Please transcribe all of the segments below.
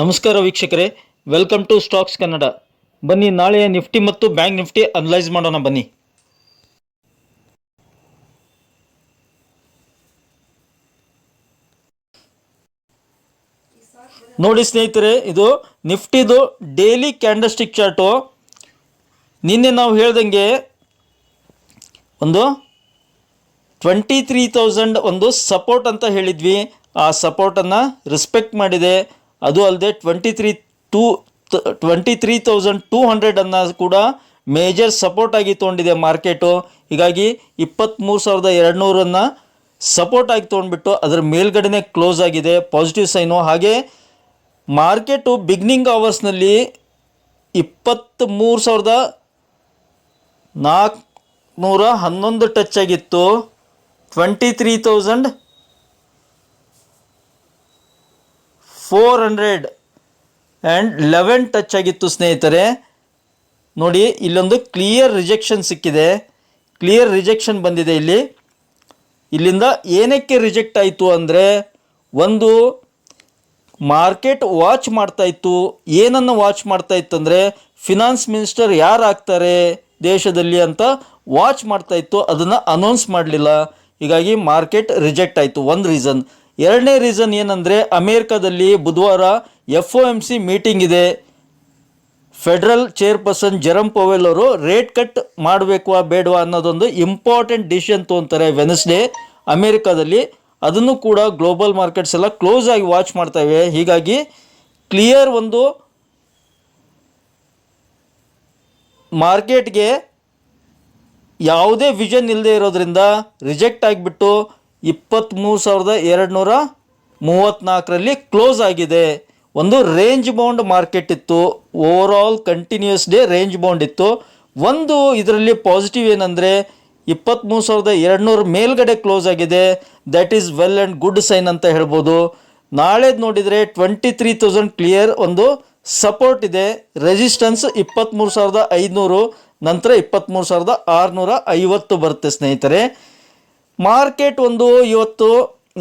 ನಮಸ್ಕಾರ ವೀಕ್ಷಕರೇ. Welcome to stocks Kannada ಬನ್ನಿ, ನಾಳೆ ನಿಫ್ಟಿ ಮತ್ತು ಬ್ಯಾಂಕ್ ನಿಫ್ಟಿ ಅನಲೈಸ್ ಮಾಡೋಣ, ಬನ್ನಿ. ನೋಡಿ ಸ್ನೇಹಿತರೆ, ಇದು ನಿಫ್ಟಿದು ಡೈಲಿ ಕ್ಯಾಂಡಲ್ಸ್ಟಿಕ್ ಚಾರ್ಟು ನಿನ್ನೆ ನಾವು ಹೇಳ್ದಂಗೆ ಒಂದು ಟ್ವೆಂಟಿ ತ್ರೀ ತೌಸಂಡ್ ಒಂದು ಸಪೋರ್ಟ್ ಅಂತ ಹೇಳಿದ್ವಿ. ಆ ಸಪೋರ್ಟನ್ನು ರೆಸ್ಪೆಕ್ಟ್ ಮಾಡಿದೆ. ಅದು ಅಲ್ಲದೆ twenty three two twenty three thousand two ಹಂಡ್ರೆಡನ್ನು ಕೂಡ ಮೇಜರ್ ಸಪೋರ್ಟ್ ಆಗಿ ತೊಗೊಂಡಿದೆ ಮಾರ್ಕೆಟು. ಹೀಗಾಗಿ ಇಪ್ಪತ್ತ್ಮೂರು ಸಾವಿರದ ಎರಡು ನೂರನ್ನು ಸಪೋರ್ಟ್ ಆಗಿ ತೊಗೊಂಡ್ಬಿಟ್ಟು ಅದರ ಮೇಲ್ಗಡೆ ಕ್ಲೋಸ್ ಆಗಿದೆ ಪಾಸಿಟಿವ್ ಸೈನು ಹಾಗೆ ಮಾರ್ಕೆಟು ಬಿಗ್ನಿಂಗ್ ಅವರ್ಸ್ನಲ್ಲಿ ಇಪ್ಪತ್ತ್ಮೂರು ಸಾವಿರದ ನಾಲ್ಕುನೂರ ಹನ್ನೊಂದು ಟಚ್ ಆಗಿತ್ತು. Twenty three thousand four hundred and eleven touch ಆಗಿತ್ತು ಸ್ನೇಹಿತರೆ. ನೋಡಿ, ಇಲ್ಲೊಂದು ಕ್ಲಿಯರ್ ರಿಜೆಕ್ಷನ್ ಸಿಕ್ಕಿದೆ. ಕ್ಲಿಯರ್ ರಿಜೆಕ್ಷನ್ ಬಂದಿದೆ ಇಲ್ಲಿ. ಇಲ್ಲಿಂದ ಏನಕ್ಕೆ ರಿಜೆಕ್ಟ್ ಆಯಿತು ಅಂದರೆ, ಒಂದು ಮಾರ್ಕೆಟ್ ವಾಚ್ ಮಾಡ್ತಾ ಇತ್ತು. ಏನನ್ನು ವಾಚ್ ಮಾಡ್ತಾ ಇತ್ತು ಅಂದರೆ ಫಿನಾನ್ಸ್ ಮಿನಿಸ್ಟರ್ ಯಾರು ಆಗ್ತಾರೆ ದೇಶದಲ್ಲಿ ಅಂತ ವಾಚ್ ಮಾಡ್ತಾ ಇತ್ತು. ಅದನ್ನು ಅನೌನ್ಸ್ ಮಾಡಲಿಲ್ಲ. ಹೀಗಾಗಿ ಮಾರ್ಕೆಟ್ ರಿಜೆಕ್ಟ್ ಆಯಿತು. ಒಂದು ರೀಸನ್ ಎರಡನೇ ರೀಸನ್ ಏನಂದರೆ ಅಮೇರಿಕಾದಲ್ಲಿ ಬುಧವಾರ F O M C meeting ಇದೆ. ಫೆಡರಲ್ ಚೇರ್ಪರ್ಸನ್ ಜೆರಮ್ ಪೋವೆಲ್ ಅವರು ರೇಟ್ ಕಟ್ ಮಾಡಬೇಕು ಬೇಡವಾ ಅನ್ನೋದೊಂದು ಇಂಪಾರ್ಟೆಂಟ್ ಡಿಸಿಷನ್ ತೊಗೊತಾರೆ ವೆನಸ್ಡೇ ಅಮೇರಿಕಾದಲ್ಲಿ. ಅದನ್ನು ಕೂಡ ಗ್ಲೋಬಲ್ ಮಾರ್ಕೆಟ್ಸ್ ಎಲ್ಲ ಕ್ಲೋಸ್ ಆಗಿ ವಾಚ್ ಮಾಡ್ತವೆ ಹೀಗಾಗಿ ಕ್ಲಿಯರ್ ಒಂದು ಮಾರ್ಕೆಟ್ಗೆ ಯಾವುದೇ ವಿಷನ್ ಇಲ್ಲದೆ ಇರೋದ್ರಿಂದ ರಿಜೆಕ್ಟ್ ಆಗಿಬಿಟ್ಟು ಇಪ್ಪತ್ತ್ಮೂರು ಸಾವಿರದ ಎರಡು ನೂರ ಮೂವತ್ತ್ನಾಲ್ಕರಲ್ಲಿ ಕ್ಲೋಸ್ ಆಗಿದೆ. ಒಂದು ರೇಂಜ್ ಬೌಂಡ್ ಮಾರ್ಕೆಟ್ ಇತ್ತು. Over all continuous day range bound ಇತ್ತು. ಒಂದು ಇದರಲ್ಲಿ ಪಾಸಿಟಿವ್ ಏನಂದರೆ ಇಪ್ಪತ್ತ್ಮೂರು ಸಾವಿರದ ಎರಡು ನೂರ ಮೇಲ್ಗಡೆ ಕ್ಲೋಸ್ ಆಗಿದೆ. That is well and good sign ಅಂತ ಹೇಳ್ಬೋದು. ನಾಳೆದು ನೋಡಿದರೆ ಟ್ವೆಂಟಿ ತ್ರೀ ತೌಸಂಡ್ ಕ್ಲಿಯರ್ ಒಂದು ಸಪೋರ್ಟ್ ಇದೆ. ರೆಸಿಸ್ಟೆನ್ಸ್ ಇಪ್ಪತ್ತ್ಮೂರು ಸಾವಿರದ ಐದುನೂರು, ನಂತರ ಇಪ್ಪತ್ತ್ಮೂರು ಸಾವಿರದ ಆರುನೂರ ಐವತ್ತು ಬರುತ್ತೆ ಸ್ನೇಹಿತರೆ. ಮಾರ್ಕೆಟ್ ಒಂದು ಇವತ್ತು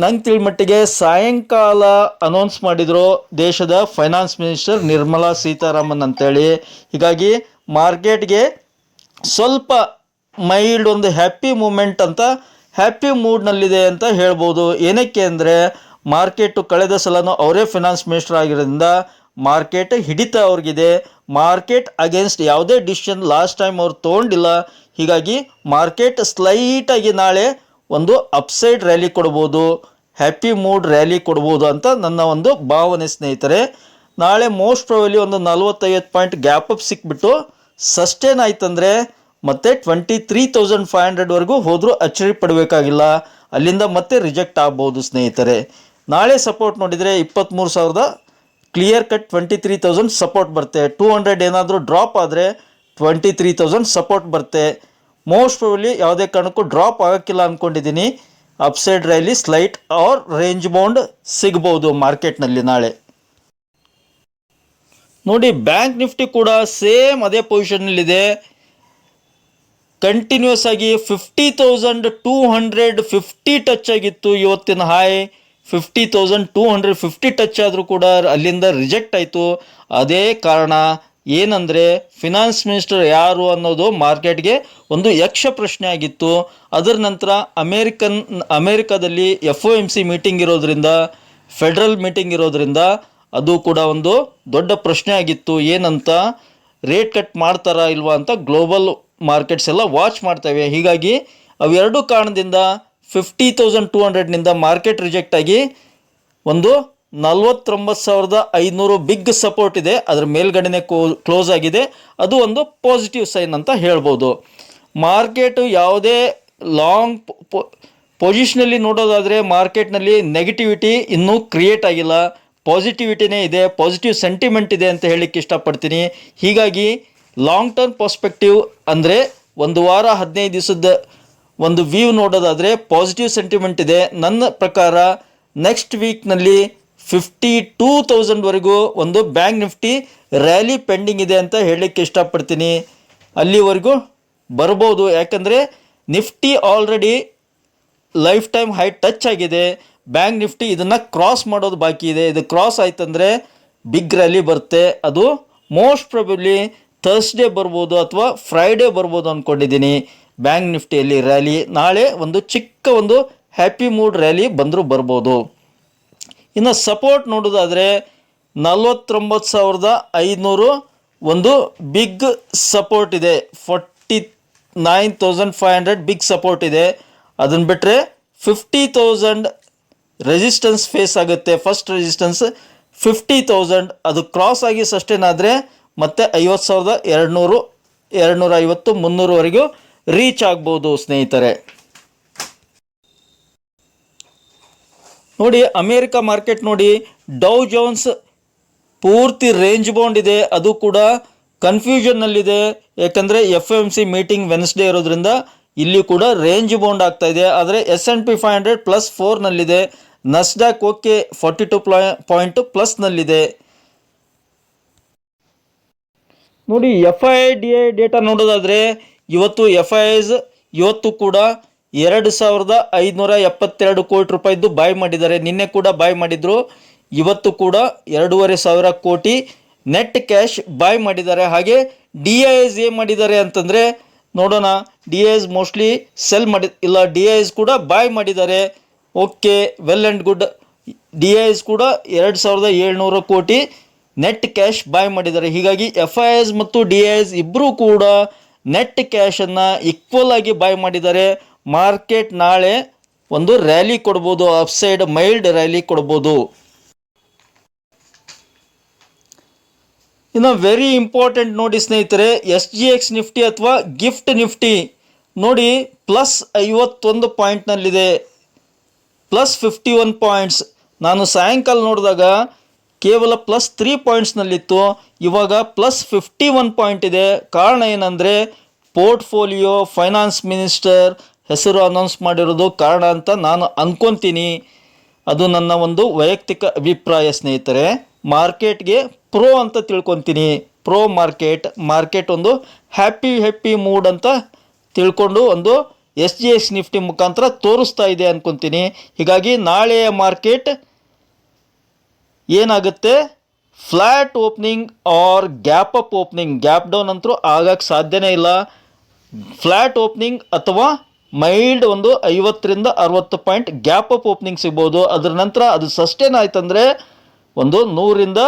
ನಂಗೆ ತಿಳಿಮಟ್ಟಿಗೆ ಸಾಯಂಕಾಲ ಅನೌನ್ಸ್ ಮಾಡಿದರು ದೇಶದ ಫೈನಾನ್ಸ್ ಮಿನಿಸ್ಟರ್ ನಿರ್ಮಲಾ ಸೀತಾರಾಮನ್ ಅಂತೇಳಿ. ಹೀಗಾಗಿ ಮಾರ್ಕೆಟ್ಗೆ ಸ್ವಲ್ಪ ಮೈಲ್ಡ್ ಒಂದು ಹ್ಯಾಪಿ ಮೂಮೆಂಟ್ ಅಂತ ಹ್ಯಾಪಿ ಮೂಡ್ನಲ್ಲಿದೆ ಅಂತ ಹೇಳ್ಬೋದು. ಏನಕ್ಕೆ ಅಂದರೆ ಮಾರ್ಕೆಟು ಕಳೆದ ಸಲನೂ ಅವರೇ ಫಿನಾನ್ಸ್ ಮಿನಿಸ್ಟರ್ ಆಗಿರೋದ್ರಿಂದ ಮಾರ್ಕೆಟ್ ಹಿಡಿತ ಅವ್ರಿಗಿದೆ. ಮಾರ್ಕೆಟ್ ಅಗೇನ್ಸ್ಟ್ ಯಾವುದೇ ಡಿಸಿಷನ್ ಲಾಸ್ಟ್ ಟೈಮ್ ಅವ್ರು ತೊಗೊಂಡಿಲ್ಲ. ಹೀಗಾಗಿ ಮಾರ್ಕೆಟ್ ಸ್ಲೈಟಾಗಿ ನಾಳೆ ಒಂದು ಅಪ್ಸೈಡ್ ರ್ಯಾಲಿ ಕೊಡ್ಬೋದು ಹ್ಯಾಪಿ ಮೂಡ್ ರ್ಯಾಲಿ ಕೊಡ್ಬೋದು ಅಂತ ನನ್ನ ಒಂದು ಭಾವನೆ ಸ್ನೇಹಿತರೆ. ನಾಳೆ ಮೋಸ್ಟ್ ಪ್ರೊಬಲಿ ಒಂದು ನಲ್ವತ್ತೈವತ್ತು ಪಾಯಿಂಟ್ ಗ್ಯಾಪ್ ಅಪ್ ಸಿಕ್ಬಿಟ್ಟು ಸಸ್ಟೇನ್ ಆಯ್ತಂದರೆ ಮತ್ತೆ ಟ್ವೆಂಟಿ ತ್ರೀ ತೌಸಂಡ್ ಫೈವ್ ಹಂಡ್ರೆಡ್ವರೆಗೂ ಹೋದರೂ ಅಚ್ಚರಿ ಪಡಬೇಕಾಗಿಲ್ಲ. ಅಲ್ಲಿಂದ ಮತ್ತೆ ರಿಜೆಕ್ಟ್ ಆಗ್ಬೋದು ಸ್ನೇಹಿತರೆ. ನಾಳೆ ಸಪೋರ್ಟ್ ನೋಡಿದರೆ ಇಪ್ಪತ್ತ್ಮೂರು ಸಾವಿರದ clear cut twenty three thousand support ಬರುತ್ತೆ. ಟೂ ಹಂಡ್ರೆಡ್ ಏನಾದರೂ ಡ್ರಾಪ್ ಆದರೆ ಟ್ವೆಂಟಿ ತ್ರೀ ತೌಸಂಡ್ ಸಪೋರ್ಟ್ ಬರುತ್ತೆ. ಮೋಸ್ಟ್ ಪ್ರಾಬಲಿ ಯಾವುದೇ ಕಾರಣಕ್ಕೂ ಡ್ರಾಪ್ ಆಗೋಕ್ಕಿಲ್ಲ ಅಂದ್ಕೊಂಡಿದ್ದೀನಿ upside rally slight or range bound ಸಿಗ್ಬೋದು ಮಾರ್ಕೆಟ್ನಲ್ಲಿ ನಾಳೆ. ನೋಡಿ ಬ್ಯಾಂಕ್ ನಿಫ್ಟಿ ಕೂಡ ಸೇಮ್ ಅದೇ ಪೊಸಿಷನ್ನಲ್ಲಿದೆ ಕಂಟಿನ್ಯೂಸ್ ಆಗಿ fifty thousand two hundred fifty touch ಆಗಿತ್ತು ಇವತ್ತಿನ high fifty thousand two hundred fifty touch ಆದರೂ ಕೂಡ ಅಲ್ಲಿಂದ ರಿಜೆಕ್ಟ್ ಆಯಿತು. ಅದೇ ಕಾರಣ ಏನಂದರೆ ಫಿನಾನ್ಸ್ ಮಿನಿಸ್ಟರ್ ಯಾರು ಅನ್ನೋದು ಮಾರ್ಕೆಟ್ಗೆ ಒಂದು ಯಕ್ಷ ಪ್ರಶ್ನೆ ಆಗಿತ್ತು. ಅದರ ನಂತರ American, ಅಮೇರಿಕಾದಲ್ಲಿ F O M C meeting ಇರೋದ್ರಿಂದ ಫೆಡರಲ್ ಮೀಟಿಂಗ್ ಇರೋದ್ರಿಂದ ಅದು ಕೂಡ ಒಂದು ದೊಡ್ಡ ಪ್ರಶ್ನೆ ಆಗಿತ್ತು. ಏನಂತ? ರೇಟ್ ಕಟ್ ಮಾಡ್ತಾರಾ ಇಲ್ವಾ ಅಂತ ಗ್ಲೋಬಲ್ ಮಾರ್ಕೆಟ್ಸ್ ಎಲ್ಲ ವಾಚ್ ಮಾಡ್ತವೆ. ಹೀಗಾಗಿ ಅವೆರಡು ಕಾರಣದಿಂದ ಫಿಫ್ಟಿ ತೌಸಂಡ್ ಟೂ ಹಂಡ್ರೆಡ್ನಿಂದ ಮಾರ್ಕೆಟ್ ರಿಜೆಕ್ಟ್ ಆಗಿ ಒಂದು ನಲ್ವತ್ತೊಂಬತ್ತು ಸಾವಿರದ ಐದುನೂರು ಬಿಗ್ ಸಪೋರ್ಟ್ ಇದೆ. ಅದರ ಮೇಲ್ಗಡೆನೆ ಕ್ಲೋಸ್ ಆಗಿದೆ. ಅದು ಒಂದು ಪಾಸಿಟಿವ್ ಸೈನ್ ಅಂತ ಹೇಳ್ಬೋದು. ಮಾರ್ಕೆಟು ಯಾವುದೇ ಲಾಂಗ್ ಪೊಸಿಷನಲ್ಲಿ ನೋಡೋದಾದರೆ ಮಾರ್ಕೆಟ್ನಲ್ಲಿ ನೆಗೆಟಿವಿಟಿ ಇನ್ನೂ ಕ್ರಿಯೇಟ್ ಆಗಿಲ್ಲ. ಪಾಸಿಟಿವಿಟಿನೇ ಇದೆ, ಪಾಸಿಟಿವ್ ಸೆಂಟಿಮೆಂಟ್ ಇದೆ ಅಂತ ಹೇಳಲಿಕ್ಕೆ ಇಷ್ಟಪಡ್ತೀನಿ. ಹೀಗಾಗಿ ಲಾಂಗ್ ಟರ್ಮ್ ಪರ್ಸ್ಪೆಕ್ಟಿವ್ ಅಂದರೆ ಒಂದು ವಾರ, ಹದಿನೈದು ದಿವಸದ ಒಂದು ವ್ಯೂ ನೋಡೋದಾದರೆ ಪಾಸಿಟಿವ್ ಸೆಂಟಿಮೆಂಟ್ ಇದೆ. ನನ್ನ ಪ್ರಕಾರ ನೆಕ್ಸ್ಟ್ ವೀಕ್ನಲ್ಲಿ ಫಿಫ್ಟಿ ಟೂ ತೌಸಂಡ್ವರೆಗೂ ಒಂದು ಬ್ಯಾಂಕ್ ನಿಫ್ಟಿ ರ್ಯಾಲಿ ಪೆಂಡಿಂಗ್ ಇದೆ ಅಂತ ಹೇಳಲಿಕ್ಕೆ ಇಷ್ಟಪಡ್ತೀನಿ. ಅಲ್ಲಿವರೆಗೂ ಬರ್ಬೋದು. ಯಾಕಂದರೆ Nifty already life time high touch ಆಗಿದೆ. ಬ್ಯಾಂಕ್ ನಿಫ್ಟಿ ಇದನ್ನು ಕ್ರಾಸ್ ಮಾಡೋದು ಬಾಕಿ ಇದೆ. ಇದು ಕ್ರಾಸ್ ಆಯ್ತಂದರೆ ಬಿಗ್ ರ್ಯಾಲಿ ಬರುತ್ತೆ. ಅದು ಮೋಸ್ಟ್ ಪ್ರಾಬಬ್ಲಿ ಥರ್ಸ್ಡೇ ಬರ್ಬೋದು ಅಥವಾ ಫ್ರೈಡೇ ಬರ್ಬೋದು ಅಂದ್ಕೊಂಡಿದ್ದೀನಿ ಬ್ಯಾಂಕ್ ನಿಫ್ಟಿಯಲ್ಲಿ ರ್ಯಾಲಿ ನಾಳೆ ಒಂದು ಚಿಕ್ಕ ಒಂದು ಹ್ಯಾಪಿ ಮೂಡ್ ರ್ಯಾಲಿ ಬಂದರೂ ಬರ್ಬೋದು. ಇನ್ನು ಸಪೋರ್ಟ್ ನೋಡೋದಾದರೆ ನಲ್ವತ್ತೊಂಬತ್ತು ಸಾವಿರದ ಐದುನೂರು ಒಂದು ಬಿಗ್ ಸಪೋರ್ಟ್ ಇದೆ. Forty nine thousand five hundred big support ಇದೆ. ಅದನ್ನು ಬಿಟ್ಟರೆ ಫಿಫ್ಟಿ ತೌಸಂಡ್ ರೆಸಿಸ್ಟೆನ್ಸ್ ಫೇಸ್ ಆಗುತ್ತೆ. First resistance fifty thousand. ಅದು ಕ್ರಾಸ್ ಆಗಿ ಸಸ್ಟೇನ್ ಆದರೆ ಮತ್ತೆ ಐವತ್ತು ಸಾವಿರದ ಎರಡುನೂರು ಎರಡುನೂರ ಐವತ್ತು ಮುನ್ನೂರವರೆಗೂ ರೀಚ್ ಆಗ್ಬೋದು ಸ್ನೇಹಿತರೆ. ನೋಡಿ, ಅಮೇರಿಕ ಮಾರ್ಕೆಟ್ ನೋಡಿ, ಡೌ ಜೋನ್ಸ್ ಪೂರ್ತಿ ರೇಂಜ್ ಬೌಂಡ್ ಇದೆ. ಅದು ಕೂಡ ಕನ್ಫ್ಯೂಷನ್ನಲ್ಲಿದೆ ಯಾಕಂದರೆ F M C meeting Wednesday ಇರೋದ್ರಿಂದ ಇಲ್ಲಿ ಕೂಡ ರೇಂಜ್ ಬೌಂಡ್ ಆಗ್ತಾ ಇದೆ. ಆದರೆ S and P five hundred plus ಫೋರ್ನಲ್ಲಿದೆ Nasdaq okay forty two point ಪ್ಲಸ್ನಲ್ಲಿದೆ ನೋಡಿ F I D I data ನೋಡೋದಾದರೆ ಇವತ್ತು ಎಫ್ ಐ ಐಸ್ ಇವತ್ತು ಕೂಡ ಎರಡು ಸಾವಿರದ ಐದುನೂರ ಎಪ್ಪತ್ತೆರಡು ಕೋಟಿ ರೂಪಾಯಿದ್ದು ಬಾಯ್ ಮಾಡಿದ್ದಾರೆ. ನಿನ್ನೆ ಕೂಡ ಬಾಯ್ ಮಾಡಿದ್ರು. ಇವತ್ತು ಕೂಡ ಎರಡೂವರೆ ಸಾವಿರ ಕೋಟಿ ನೆಟ್ ಕ್ಯಾಶ್ ಬಾಯ್ ಮಾಡಿದ್ದಾರೆ. ಹಾಗೆ ಡಿ ಐ ಎಸ್ ಏನು ಮಾಡಿದ್ದಾರೆ ಅಂತಂದರೆ, ನೋಡೋಣ D I S mostly sell ಮಾಡಿ, ಇಲ್ಲ ಡಿ ಐ ಎಸ್ ಕೂಡ ಬಾಯ್ ಮಾಡಿದ್ದಾರೆ. Okay well and good D I S ಕೂಡ ಎರಡು ಸಾವಿರದ ಏಳ್ನೂರು ಕೋಟಿ ನೆಟ್ ಕ್ಯಾಶ್ ಬಾಯ್ ಮಾಡಿದ್ದಾರೆ. ಹೀಗಾಗಿ ಎಫ್ ಐ ಎಸ್ ಮತ್ತು ಡಿ ಐ ಎಸ್ ಇಬ್ಬರೂ ಕೂಡ ನೆಟ್ ಕ್ಯಾಶನ್ನು ಈಕ್ವಲ್ ಆಗಿ ಬಾಯ್ ಮಾಡಿದ್ದಾರೆ. ಮಾರ್ಕೆಟ್ ನಾಳೆ ಒಂದು ರ್ಯಾಲಿ ಕೊಡ್ಬೋದು ಅಪ್ಸೈಡ್ ಮೈಲ್ಡ್ ರ್ಯಾಲಿ ಕೊಡ್ಬೋದು. ಇನ್ನು ವೆರಿ ಇಂಪಾರ್ಟೆಂಟ್ ನೋಡಿ ಸ್ನೇಹಿತರೆ, ಎಸ್ ಜಿ ಎಕ್ಸ್ ನಿಫ್ಟಿ ಅಥವಾ ಗಿಫ್ಟ್ ನಿಫ್ಟಿ ನೋಡಿ ಪ್ಲಸ್ ಐವತ್ತೊಂದು ಪಾಯಿಂಟ್ನಲ್ಲಿದೆ ಪ್ಲಸ್ ಫಿಫ್ಟಿ ಒನ್ ಪಾಯಿಂಟ್ಸ್ ನಾನು ಸಾಯಂಕಾಲ ನೋಡಿದಾಗ ಕೇವಲ ಪ್ಲಸ್ ತ್ರೀ ಪಾಯಿಂಟ್ಸ್ನಲ್ಲಿತ್ತು ಇವಾಗ ಪ್ಲಸ್ ಫಿಫ್ಟಿ ಒನ್ ಪಾಯಿಂಟ್ ಇದೆ. ಕಾರಣ ಏನಂದರೆ ಪೋರ್ಟ್ಫೋಲಿಯೋ ಫೈನಾನ್ಸ್ ಮಿನಿಸ್ಟರ್ ಹೆಸರು ಅನೌನ್ಸ್ ಮಾಡಿರೋದು ಕಾರಣ ಅಂತ ನಾನು ಅಂದ್ಕೊತೀನಿ ಅದು ನನ್ನ ಒಂದು ವೈಯಕ್ತಿಕ ಅಭಿಪ್ರಾಯ ಸ್ನೇಹಿತರೆ. ಮಾರ್ಕೆಟ್ಗೆ ಪ್ರೋ ಅಂತ ತಿಳ್ಕೊತೀನಿ. ಪ್ರೋ ಮಾರ್ಕೆಟ್ ಮಾರ್ಕೆಟ್ ಒಂದು ಹ್ಯಾಪಿ ಹ್ಯಾಪಿ ಮೂಡ್ ಅಂತ ತಿಳ್ಕೊಂಡು ಒಂದು ಎಸ್ ಜಿ ಎಸ್ ನಿಫ್ಟಿ ಮುಖಾಂತರ ತೋರಿಸ್ತಾ ಇದೆ ಅನ್ಕೊತೀನಿ. ಹೀಗಾಗಿ ನಾಳೆಯ ಮಾರ್ಕೆಟ್ ಏನಾಗುತ್ತೆ? Flat opening or gap up opening gap down ಅಂತೂ ಆಗಕ್ಕೆ ಸಾಧ್ಯನೇ ಇಲ್ಲ. ಫ್ಲ್ಯಾಟ್ ಓಪನಿಂಗ್ ಅಥವಾ ಮೈಲ್ಡ್ ಒಂದು ಐವತ್ತರಿಂದ ಅರವತ್ತು ಪಾಯಿಂಟ್ ಗ್ಯಾಪ್ ಅಪ್ ಓಪನಿಂಗ್ ಸಿಗ್ಬೋದು. ಅದರ ನಂತರ ಅದು ಸಸ್ಟೇನ್ ಆಯ್ತಂದರೆ ಒಂದು ನೂರಿಂದ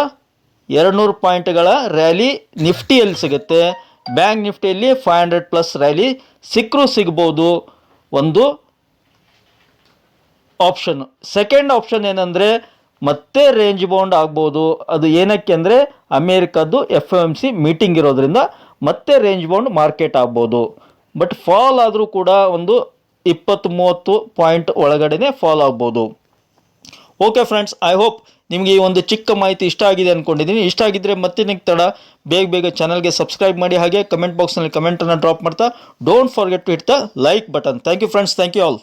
ಎರಡುನೂರು ಪಾಯಿಂಟ್ಗಳ ರ್ಯಾಲಿ ನಿಫ್ಟಿಯಲ್ಲಿ ಸಿಗುತ್ತೆ. ಬ್ಯಾಂಕ್ ನಿಫ್ಟಿಯಲ್ಲಿ ಫೈವ್ ಹಂಡ್ರೆಡ್ ಪ್ಲಸ್ ರ್ಯಾಲಿ ಸಿಕ್ಕರೂ ಸಿಗ್ಬೋದು. ಒಂದು ಆಪ್ಷನ್ ಸೆಕೆಂಡ್ ಆಪ್ಷನ್ ಏನಂದರೆ ಮತ್ತೆ ರೇಂಜ್ ಬೌಂಡ್ ಆಗ್ಬೋದು. ಅದು ಏನಕ್ಕೆ ಅಂದರೆ ಅಮೇರಿಕದ್ದು ಎಫ್ ಎಂ ಸಿ ಮೀಟಿಂಗ್ ಇರೋದ್ರಿಂದ ಮತ್ತೆ ರೇಂಜ್ ಬೌಂಡ್ ಮಾರ್ಕೆಟ್ ಆಗ್ಬೋದು. ಬಟ್ ಫಾಲ್ ಆದರೂ ಕೂಡ ಒಂದು ಇಪ್ಪತ್ತು ಮೂವತ್ತು ಪಾಯಿಂಟ್ ಒಳಗಡೆನೆ ಫಾಲ್ ಆಗ್ಬೋದು. ಓಕೆ ಫ್ರೆಂಡ್ಸ್ ಐ ಹೋಪ್ ನಿಮಗೆ ಈ ಒಂದು ಚಿಕ್ಕ ಮಾಹಿತಿ ಇಷ್ಟ ಆಗಿದೆ ಅಂದ್ಕೊಂಡಿದ್ದೀನಿ ಇಷ್ಟ ಆಗಿದ್ದರೆ ಮತ್ತೆ ತಡ ಬೇಗ ಬೇಗ ಚಾನಲ್ಗೆ ಸಬ್ಸ್ಕ್ರೈಬ್ ಮಾಡಿ. ಹಾಗೆ ಕಮೆಂಟ್ ಬಾಕ್ಸ್ನಲ್ಲಿ ಕಮೆಂಟನ್ನು ಡ್ರಾಪ್ ಮಾಡ್ತಾ. Don't forget to hit the like button thank you friends thank you all